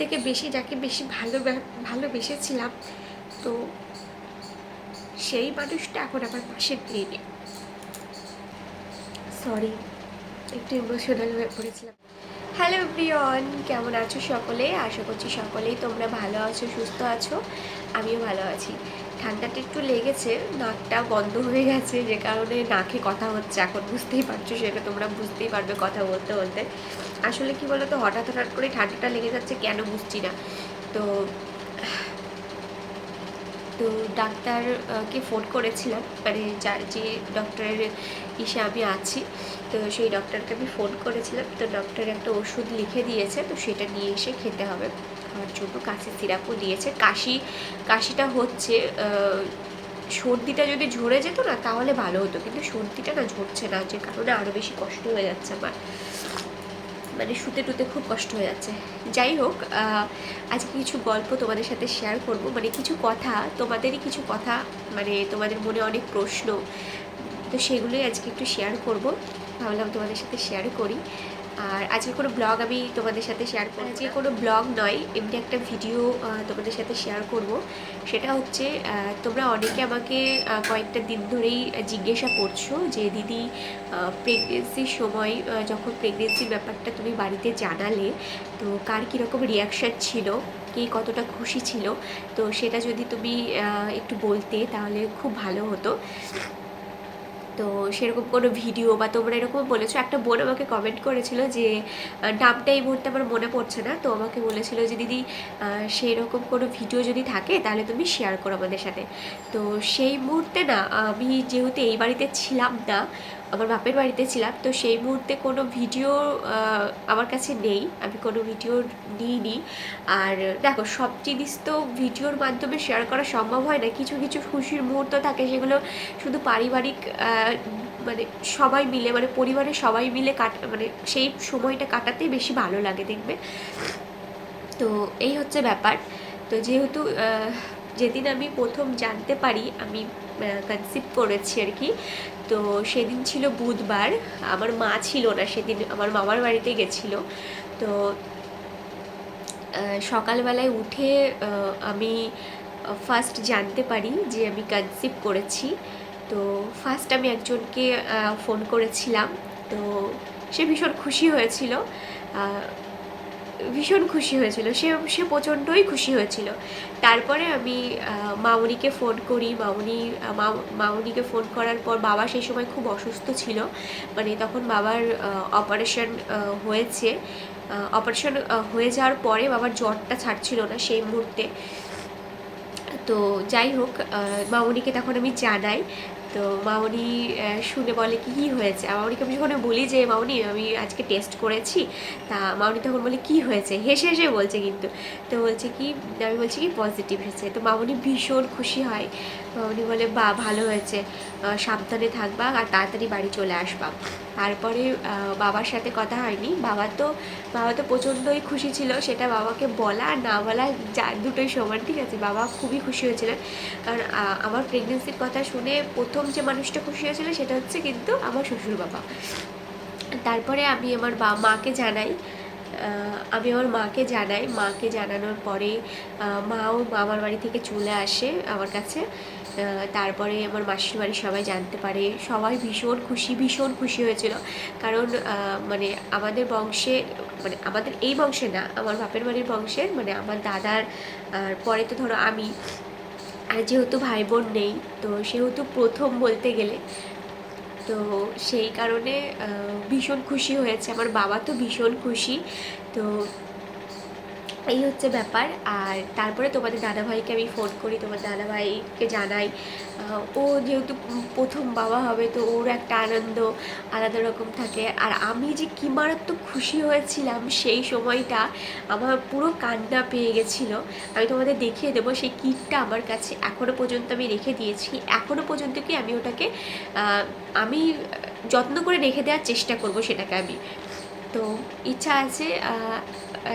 থেকে বেশি যাকে বেশি ভালো ভালোবেসেছিলাম, তো সেই মানুষটা এখন আমার পাশে নেই সরি একটু ইমোশনাল হয়ে পড়েছিলাম। হ্যালো প্রিয়ন কেমন আছো সকলে? আশা করছি সকলেই তোমরা ভালো আছো, সুস্থ আছো। আমিও ভালো আছি। ঠান্ডাটা একটু লেগেছে, নাকটা বন্ধ হয়ে গেছে, যে কারণে নাকে কথা হচ্ছে, এখন বুঝতেই পারছ, সেটা তোমরা বুঝতেই পারবে কথা বলতে বলতে। আসলে কি বলতো, হঠাৎ হঠাৎ করে ঠান্ডাটা লেগে যাচ্ছে, কেন বুঝছি না। তো তো ডাক্তারকে ফোন করেছিলাম মানে যার যে ডক্টরের ইসে আমি আছি, তো সেই ডক্টরকে আমি ফোন করেছিলাম, তো ডক্টর একটা ওষুধ লিখে দিয়েছে, তো সেটা নিয়ে এসে খেতে হবে। খাওয়ার জন্য কাশি সিরাপও দিয়েছে। কাশি, কাশিটা হচ্ছে সর্দিটা যদি ঝরে যেত না, তাহলে ভালো হতো। কিন্তু সর্দিটা না ঝরছে না, যে কারণে আরও বেশি কষ্ট হয়ে যাচ্ছে আমার। মানে শুতে টুতে খুব কষ্ট হয়ে যাচ্ছে। যাই হোক আজকে কিছু গল্প তোমাদের সাথে শেয়ার করব। মানে কিছু কথা, তোমাদেরই কিছু কথা মানে তোমাদের মনে অনেক প্রশ্ন, তো সেগুলোই আজকে একটু শেয়ার করব। ভাবলাম তোমাদের সাথে শেয়ার করি। আর আজকে কোনো ব্লগ আমি তোমাদের সাথে শেয়ার করব আজকে কোনো ব্লগ নয়, এমনি একটা ভিডিও তোমাদের সাথে শেয়ার করব। সেটা হচ্ছে তোমরা অনেকে আমাকে কয়েকটা দিন ধরেই জিজ্ঞাসা করছ যে, দিদি প্রেগনেন্সির সময় যখন প্রেগনেন্সির ব্যাপারটা তুমি বাড়িতে জানালে, তো কার কীরকম রিয়াকশান ছিল? কে কতটা খুশি ছিল? তো সেটা যদি তুমি একটু বলতে, তাহলে খুব ভালো হতো। তো সেরকম কোনো ভিডিও বা তোমরা এরকম বলেছ, একটা বোন আমাকে কমেন্ট করেছিল যে নামটা এই মুহূর্তে আমার মনে পড়ছে না, তো আমাকে বলেছিল যে, দিদি সেরকম কোনো ভিডিও যদি থাকে, তাহলে তুমি শেয়ার করো আমাদের সাথে। তো সেই মুহূর্তে না, আমি যেহেতু এই বাড়িতে ছিলাম না আমার বাপের বাড়িতে ছিলাম, তো সেই মুহূর্তে কোনো ভিডিও আমার কাছে নেই। আমি কোনো ভিডিও নিইনি। আর দেখো, সব জিনিস তো ভিডিওর মাধ্যমে শেয়ার করা সম্ভব হয় না। কিছু কিছু খুশির মুহূর্ত থাকে, সেগুলো শুধু পারিবারিক মানে সবাই মিলে মানে পরিবারের সবাই মিলে কাট মানে সেই সময়টা কাটাতেই বেশি ভালো লাগে দেখবে। তো এই হচ্ছে ব্যাপার। তো যেহেতু যেদিন আমি প্রথম জানতে পারি, আমি কনসিভ করেছি আর কি তো সেদিন ছিল বুধবার, আমার মা ছিল না সেদিন, আমার মামার বাড়িতে গেছিল। তো সকালবেলায় উঠে আমি ফার্স্ট জানতে পারি যে আমি কনসিভ করেছি। তো ফার্স্ট আমি একজনকে ফোন করেছিলাম। তো সে ভীষণ খুশি হয়েছিল। ভীষণ খুশি হয়েছিল। সে সে প্রচণ্ডই খুশি হয়েছিল। তারপরে আমি মামনিকে ফোন করি। মামনি মামনিকে ফোন করার পর বাবা সেই সময় খুব অসুস্থ ছিল। মানে তখন বাবার অপারেশন হয়েছে। অপারেশন হয়ে যাওয়ার পরে বাবার জ্বরটা ছাড়ছিল না সেই মুহূর্তে। তো যাই হোক মামনিকে তখন আমি জানাই। তো মামনি শুনে বলে কি, কী হয়েছে? মামনিকে আমি যখন বলি যে, মামনি, আমি আজকে টেস্ট করেছি। তা মামনি তখন বলে, কি হয়েছে? হেসে হেসে বলছে কিন্তু। তো বলছে কি, আমি বলছি কি পজিটিভ হয়েছে। তো মামনি ভীষণ খুশি হয়। মামনি বলে, বা, ভালো হয়েছে। সাবধানে থাকবা আর তাড়াতাড়ি বাড়ি চলে আসবা। তারপরে বাবার সাথে কথা হয়নি। বাবা তো বাবা তো প্রচণ্ডই খুশি ছিল, সেটা বাবাকে বলা আর না বলা যা, দুটোই সমান, ঠিক আছে? বাবা খুবই খুশি হয়েছিলেন। কারণ আমার প্রেগনেন্সির কথা শুনে প্রথম যে মানুষটা খুশি হয়েছিল সেটা হচ্ছে কিন্তু আমার শ্বশুর বাবা। তারপরে আমি আমার বা, মাকে জানাই। আমি আমার মাকে জানাই। মাকে জানানোর পরে মাও মামার বাড়ি থেকে চলে আসে আমার কাছে। তারপরে আমার মাসির বাড়ি সবাই জানতে পারে। সবাই ভীষণ খুশি ভীষণ খুশি হয়েছিল। কারণ মানে আমাদের বংশে মানে আমাদের এই বংশে না, আমার বাপের বাড়ির বংশের মানে আমার দাদার পরে তো ধরো আমি। আর যেহেতু ভাই বোন নেই, তো সেহেতু প্রথম বলতে গেলে, তো সেই কারণে ভীষণ খুশি হয়েছে। আমার বাবা তো ভীষণ খুশি, তো এই হচ্ছে ব্যাপার। আর তারপরে তোমাদের দাদাভাইকে আমি ফোন করি তোমার দাদাভাইকে জানাই। ও যেহেতু প্রথম বাবা হবে, তো ওর একটা আনন্দ আলাদা রকম থাকে। আর আমি যে কী মারাত্মক খুশি হয়েছিলাম সেই সময়টা আমার পুরো কান্না পেয়ে গেছিল। আমি তোমাদের দেখিয়ে দেবো, সেই কিটটা আমার কাছে এখনও পর্যন্ত আমি রেখে দিয়েছি। এখনও পর্যন্ত কি আমি ওটাকে আমি যত্ন করে রেখে দেওয়ার চেষ্টা করব সেটাকে আমি। তো ইচ্ছা আছে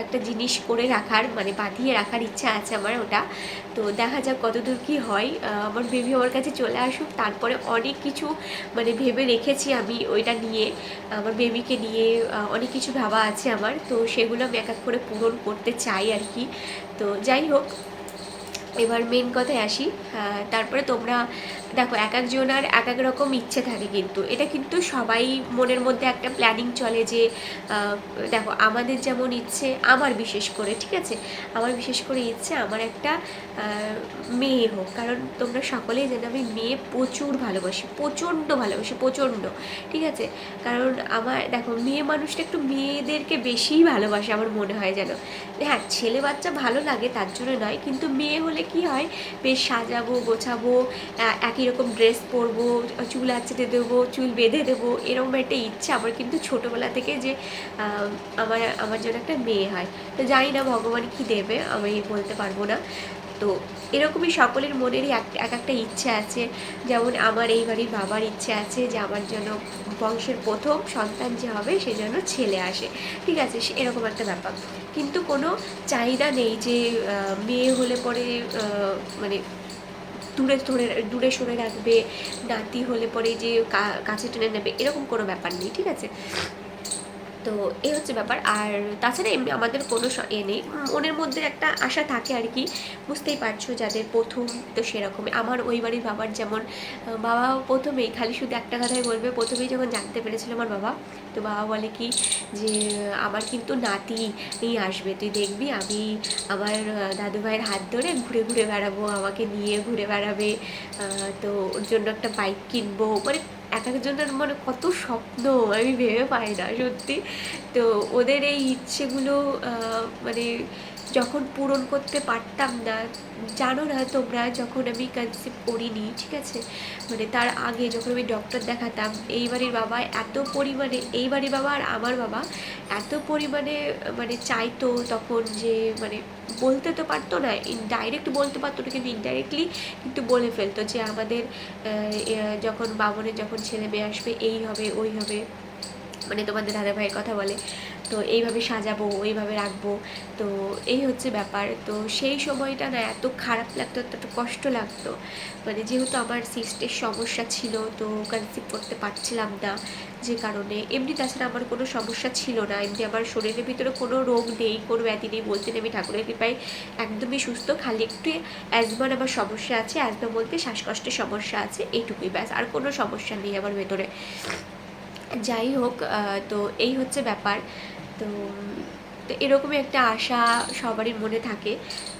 একটা জিনিস করে রাখার মানে বাঁধিয়ে রাখার ইচ্ছা আছে আমার ওটা। তো দেখা যাক কতদূর কী হয়। আমার বেবি আমার কাছে চলে আসুক, তারপরে অনেক কিছু মানে ভেবে রেখেছি আমি ওইটা নিয়ে। আমার বেবিকে নিয়ে অনেক কিছু ভাবা আছে আমার। তো সেগুলো আমি এক এক করে পূরণ করতে চাই আর কি। তো যাই হোক এবার মেন কথায় আসি। তারপরে তোমরা দেখো, এক একজনের এক এক রকম ইচ্ছে থাকে কিন্তু। এটা কিন্তু সবাই মনের মধ্যে একটা প্ল্যানিং চলে যে দেখো, আমাদের যেমন ইচ্ছে, আমার বিশেষ করে, ঠিক আছে? আমার বিশেষ করে ইচ্ছে আমার একটা মেয়ে হোক। কারণ তোমরা সকলেই জানো, আমি মেয়ে প্রচুর ভালোবাসি, প্রচণ্ড ভালোবাসি, প্রচণ্ড, ঠিক আছে? কারণ আমার, দেখো, মেয়ে মানুষটা একটু মেয়েদেরকে বেশিই ভালোবাসে, আমার মনে হয় যেন। হ্যাঁ ছেলে বাচ্চা ভালো লাগে, তার জন্য নয়, কিন্তু মেয়ে হলে কি হয়? বেশ সাজাবো, গোছাবো একই রকম ড্রেস পরবো, চুল আঁচড়ে দেবো, চুল বেঁধে দেবো, এরকম একটা ইচ্ছা। আমার কিন্তু ছোটোবেলা থেকে যে আমার আমার জন্য একটা মেয়ে হয়। তো জানি না ভগবান কি দেবে, আমি বলতে পারব না। তো এরকমই সকলের মনেরই এক এক একটা ইচ্ছে আছে। যেমন আমার এই বাড়ির বাবার ইচ্ছে আছে যে আমার জন্য বংশের প্রথম সন্তান যে হবে সে যেন ছেলে আসে। ঠিক আছে এরকম একটা ব্যাপার। কিন্তু কোনো চাহিদা নেই যে মেয়ে হলে পরে মানে দূরে ধরে, দূরে সরে রাখবে, নাতি হলে পরে যে কাছে টেনে নেবে, এরকম কোনো ব্যাপার নেই, ঠিক আছে? তো এই হচ্ছে ব্যাপার। আর তাছাড়া এমনি আমাদের কোনো এ নেই। মনের মধ্যে একটা আশা থাকে আর কি। বুঝতেই পারছ যাদের প্রথম, তো সেরকমই। আমার ওই বাড়ির বাবার যেমন বাবা প্রথমেই, খালি শুধু একটা কথাই বলবে, প্রথমেই যখন জানতে পেরেছিল আমার বাবা, তো বাবা বলে কি যে, আমার কিন্তু নাতি আসবে, তুই দেখবি আমি আমার দাদু ভাইয়ের হাত ধরে ঘুরে ঘুরে বেড়াবো, আমাকে নিয়ে ঘুরে বেড়াবে তো ওর জন্য একটা বাইক কিনবো। মানে এক একজনের মানে কত স্বপ্ন, আমি ভেবে পাই না, সত্যি। তো ওদের এই ইচ্ছেগুলো মানে যখন পূরণ করতে পারতাম না, জানো না তোমরা, যখন আমি কনসিভ করিনি, ঠিক আছে? মানে তার আগে যখন আমি ডক্টর দেখাতাম, এই বাড়ির বাবা এত পরিমাণে, এই বাড়ির বাবা আর আমার বাবা এত পরিমাণে মানে চাইতো তখন যে মানে বলতে তো পারতো না ডাইরেক্ট বলতে পারতো না, কিন্তু ইনডাইরেক্টলি কিন্তু বলে ফেলতো যে আমাদের যখন বামনের যখন ছেলে মেয়ে আসবে, এই হবে, ওই হবে। মানে তোমাদের দাদা ভাইয়ের কথা বলে। তো এইভাবে সাজাবো, ওইভাবে রাখব। তো এই হচ্ছে ব্যাপার। তো সেই সময়টা না এত খারাপ লাগতো, এত কষ্ট লাগতো। মানে যেহেতু আমার সিস্টের সমস্যা ছিল, তো কনসিভ করতে পারছিলাম না যে কারণে। এমনি তাছাড়া আমার কোনো সমস্যা ছিল না। এমনি আমার শরীরের ভিতরে কোনো রোগ নেই, কোনো ব্যাধি নেই বলতে আমি ঠাকুরের কৃপায় একদমই সুস্থ। খালি একটু অ্যাজমার আমার সমস্যা আছে। অ্যাজমা বলতে শ্বাসকষ্টের সমস্যা আছে। এইটুকুই ব্যাস। আর কোনো সমস্যা নেই আমার ভেতরে। যাই হোক তো এই হচ্ছে ব্যাপার। তো তো এরকমই একটা আশা সবারই মনে থাকে।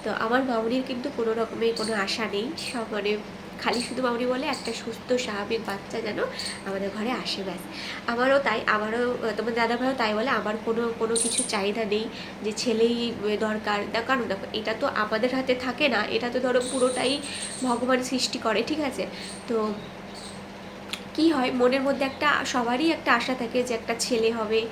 তো আমার মামনির কিন্তু কোনো রকমের কোনো আশা নেই। সব মানে খালি শুধু মামনি বলে একটা সুস্থ, স্বাভাবিক বাচ্চা যেন আমাদের ঘরে আসে, ব্যাস। আমারও তাই, আমারও, তোমার দাদা ভাইও তাই বলে, আমার কোনো কোনো কিছু চাহিদা নেই যে ছেলেই দরকার। কারণ দেখো, এটা তো আমাদের হাতে থাকে না, এটা তো ধরো পুরোটাই ভগবান সৃষ্টি করে, ঠিক আছে? তো কি হয়? মনের মধ্যে একটা, সবারই একটা আশা থাকে যে একটা ছেলে হবে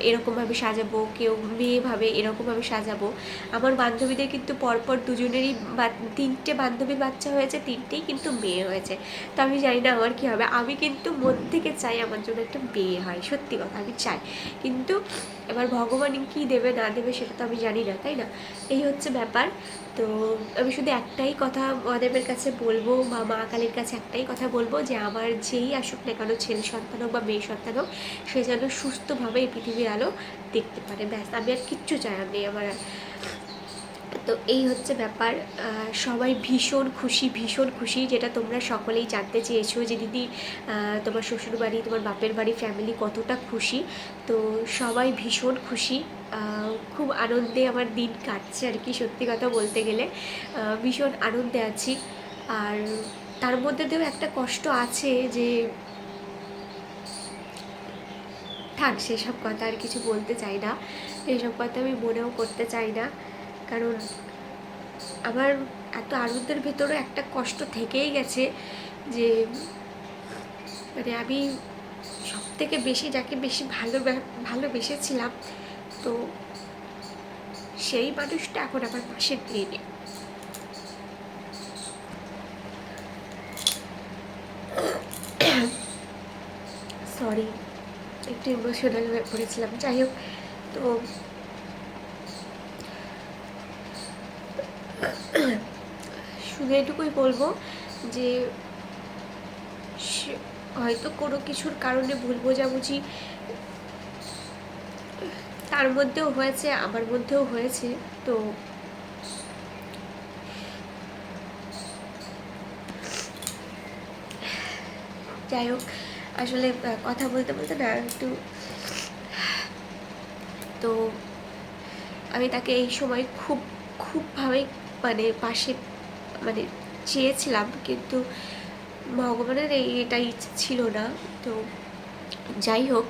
এরকমভাবে সাজাবো, কেউ মেয়ে ভাবে এরকমভাবে সাজাবো। আমার বান্ধবীদের কিন্তু পরপর দুজনেরই বা- তিনটে বান্ধবীর বাচ্চা হয়েছে, তিনটেই কিন্তু মেয়ে হয়েছে। তো আমি জানি না আমার কী হবে। আমি কিন্তু মন থেকে চাই আমার জন্য একটা মেয়ে হয়, সত্যি কথা আমি চাই। কিন্তু এবার ভগবান কী দেবে, না দেবে সেটা তো আমি জানি না, তাই না? এই হচ্ছে ব্যাপার। তো আমি শুধু একটাই কথা মহাদেবের কাছে বলব বা মা কালীর কাছে একটাই কথা বলব যে, আমার যেই আসুক না কেন ছেলে সন্তান হোক বা মেয়ে সন্তান হোক, সে যেন সুস্থভাবে এই পৃথিবীর আলো দেখতে পারে। ব্যাস, আমি আর কিচ্ছু চাই নেই আমার তো এই হচ্ছে ব্যাপার। সবাই ভীষণ খুশি ভীষণ খুশি, যেটা তোমরা সকলেই জানতে চেয়েছো যে দিদি তোমার শ্বশুর বাড়ি তোমার বাপের বাড়ি ফ্যামিলি কতটা খুশি। তো সবাই ভীষণ খুশি। খুব আনন্দে আমার দিন কাটছে আর কি, সত্যি কথা বলতে গেলে। ভীষণ আনন্দে আছি। আর তার মধ্যে দিয়েও একটা কষ্ট আছে যে, থাক, সেসব কথা আর কিছু বলতে চাই না। এসব কথা আমি মনেও করতে চাই না। কারণ আমার এত আনন্দের ভেতরে একটা কষ্ট থেকেই গেছে যে মানে আমি সব থেকে বেশি যাকে বেশি ভালো ভালোবেসেছিলাম, তো সেই মানুষটা এখন আমার পাশে নেই সরি একটু ইমোশনাল হয়ে পড়েছিলাম। যাই হোক, তো শুধু এটুকুই বলব যে হয়তো কোনো কিছুর কারণে ভুল বোঝাবুঝি তার মধ্যেও হয়েছে, আমার মধ্যেও হয়েছে, তো যাই হোক আসলে কথা বলতে বলতে না, একটু তো আমি তাকে এই সময় খুব খুবভাবে মানে পাশে মানে চেয়েছিলাম, কিন্তু ভগবানের এই এটা ইচ্ছে ছিল না। তো যাই হোক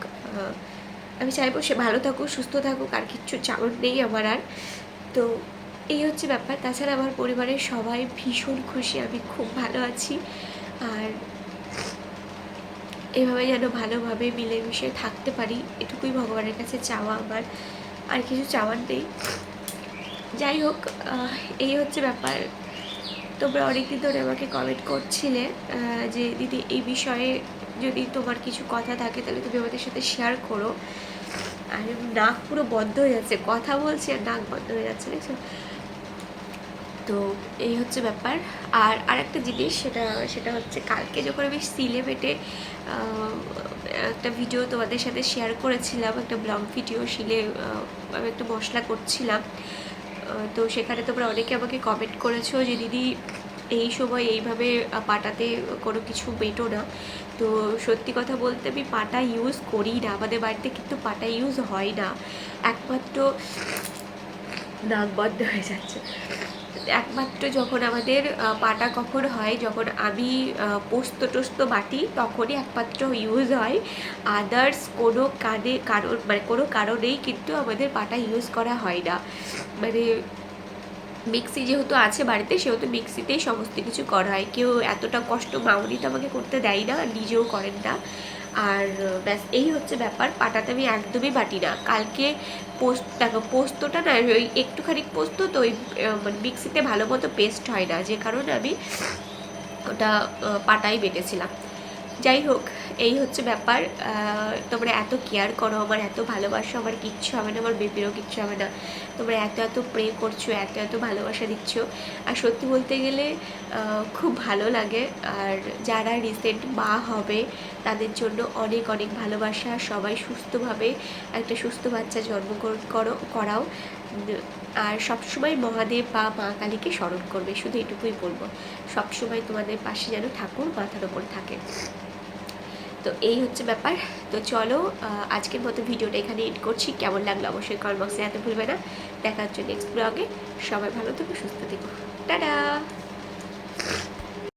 আমি চাইব সে ভালো থাকুক, সুস্থ থাকুক, আর কিচ্ছু চাওয়ার নেই আমার আর। তো এই হচ্ছে ব্যাপার। তাছাড়া আমার পরিবারের সবাই ভীষণ খুশি, আমি খুব ভালো আছি। আর এভাবে যেন ভালোভাবে মিলেমিশে থাকতে পারি, এটুকুই ভগবানের কাছে চাওয়া আমার। আর কিছু চাওয়ার নেই। যাই হোক এই হচ্ছে ব্যাপার। তোমরা অনেকদিন ধরে আমাকে কমেন্ট করছিলে যে দিদি, এই বিষয়ে যদি তোমার কিছু কথা থাকে, তাহলে তুমি আমাদের সাথে শেয়ার করো। আর নাক পুরো বন্ধ হয়ে যাচ্ছে। কথা বলছি আর নাক বন্ধ হয়ে যাচ্ছে, দেখছ? তো এই হচ্ছে ব্যাপার। আর আরেকটা জিনিস সেটা সেটা হচ্ছে কালকে যখন আমি সিলে বেটে একটা ভিডিও তোমাদের সাথে শেয়ার করেছিলাম, একটা ব্লগ ভিডিও শিলে আমি একটা মশলা করছিলাম তো সেখানে তোমরা অনেকে আমাকে কমেন্ট করেছ যে, দিদি, এই সময় এইভাবে পাটাতে কোনো কিছু বেটো না। তো সত্যি কথা বলতে আমি পাটা ইউজ করি না। আমাদের বাড়িতে কিন্তু পাটা ইউজ হয় না। একমাত্র নাক বন্ধ হয়ে যাচ্ছে। একমাত্র যখন আমাদের পাটা কখন হয়, যখন আমি পোস্ত টোস্ত বাটি, তখনই একমাত্র ইউজ হয়। আদার্স কোনো কানে কারণ মানে কোনো কারণেই কিন্তু আমাদের পাটা ইউজ করা হয় না। মানে মিক্সি যেহেতু আছে বাড়িতে, সেহেতু মিক্সিতেই সমস্ত কিছু করা হয়। কেউ এতটা কষ্ট মাউনি তো আমাকে করতে দেয় না, নিজেও করেন না। আর ব্যাস, এই হচ্ছে ব্যাপার। পাটাতে আমি একদমই বাটি না। কালকে পোস্ত, দেখো, পোস্তটা না, ওই একটুখানি পোস্ত তো ওই মানে মিক্সিতে ভালো মতো পেস্ট হয় না। যে কারণে আমি ওটা পাটাই বেটেছিলাম। যাই হোক এই হচ্ছে ব্যাপার তোমরা এত কেয়ার করো আমার, এত ভালোবাসো আমার, কিচ্ছু হবে না, আমার বেবিরও কিচ্ছু হবে না। তোমরা এত এত প্রে করছ, এত এত ভালোবাসা দিচ্ছ। আর সত্যি বলতে গেলে খুব ভালো লাগে। আর যারা রিসেন্ট মা হবে, তাদের জন্য অনেক অনেক ভালোবাসা। সবাই সুস্থভাবে একটা সুস্থ বাচ্চা জন্মগ্রহণ করো করাও। আর সবসময় মহাদেব বা মা কালীকে স্মরণ করবে, শুধু এটুকুই বলব। সবসময় তোমাদের পাশে যেন ঠাকুর মাথার ওপর থাকে। তো এই হচ্ছে ব্যাপার। তো চলো আজকের মতো ভিডিওটা এখানে এড করছি। কেমন লাগল অবশ্যই কমেন্ট বক্সে এত ভুলবে না। দেখা হচ্ছে নেক্সট ব্লগে সবাই ভালো থেকো, সুস্থ থেকো। টাটা!